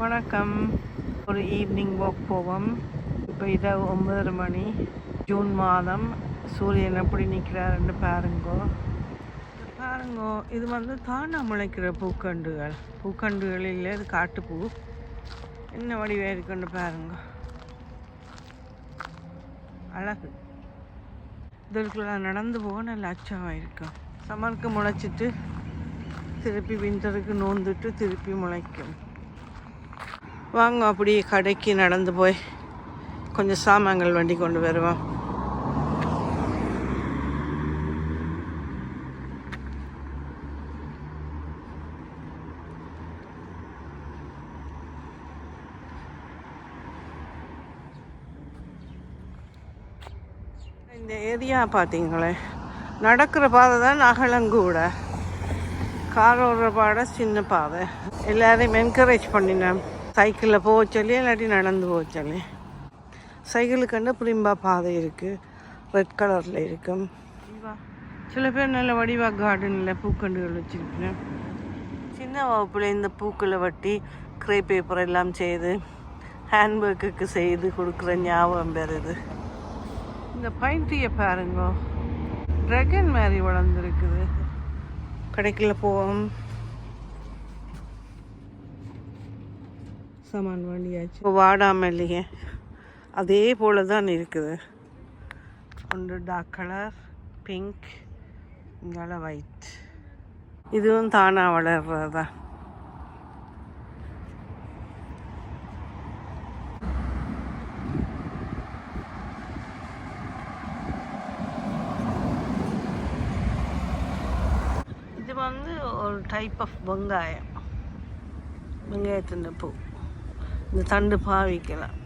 வணக்கம். ஒரு evening walk போவோம். இப்போ இதாக ஒன்பதரை மணி. ஜூன் மாதம். சூரியன் எப்படி நிற்கிறாருன்னு பாருங்கோ. பாருங்கோ இது வந்து தானா முளைக்கிற பூக்கண்டுகள். பூக்கண்டுகள் இல்லை இது காட்டுப்பூ. என்ன வடிவாக இருக்குன்னு பாருங்க. அழகு. இதற்குள்ள நடந்து போக நல்ல அச்சமாக இருக்கும் சம்மருக்கு முளைச்சிட்டு திருப்பி விண்டருக்கு நோந்துட்டு திருப்பி முளைக்கும். வாங்க அப்படி கடைக்கு நடந்து போய் கொஞ்சம் சாமான்கள் வண்டி கொண்டு வருவோம். இந்த ஏரியா பார்த்தீங்களே நடக்கிற பாதை தான் அகலங்கூட. கார் ஓடுற பாதை சின்ன பாதை. எல்லாரையும் என்கரேஜ் பண்ணினேன். சைக்கிளில் போக சொல்லி இல்லாட்டி நடந்து போக சொல்லி. சைக்கிளுக்கு புரிம்பா பாதை இருக்குது ரெட் கலரில் இருக்கும் சில பேர் நல்ல வடிவா கார்டனில் பூக்கண்டுகள் வச்சுருக்கேன். சின்ன வகுப்பில் இந்த பூக்களை வெட்டி க்ரே பேப்பர் எல்லாம் செய்து ஹேண்ட்பேக்குக்கு செய்து கொடுக்குற ஞாபகம் பெறுது இந்த பைன் டீயை பாருங்க. ட்ராகன் மாதிரி வளர்ந்துருக்குது. கடைக்குள்ள போவோம். சாமான் வண்டியாச்சு இப்போ வாடாமல் இல்லையே அதே போல தான் இருக்குது. ஒன்று டார்க் கலர் பிங்க் இங்கால ஒயிட் இதுவும் தானாக வளர்றது? தான் இது வந்து ஒரு டைப் ஆஃப் வெங்காயம். வெங்காயத்தின் பூ. இந்த தண்டு பாவிக்கலாம்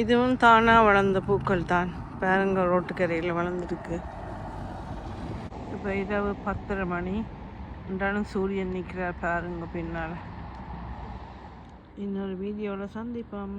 இதுவும் தானாக வளர்ந்த பூக்கள் தான் பாருங்க ரோட்டுக்கரையில் வளர்ந்துருக்கு. இப்போ இரவு பத்தரை மணி. என்றாலும் சூரியன் நிற்கிறார் பாருங்க பின்னால். இன்னொரு வீடியோவில் சந்திப்போம்.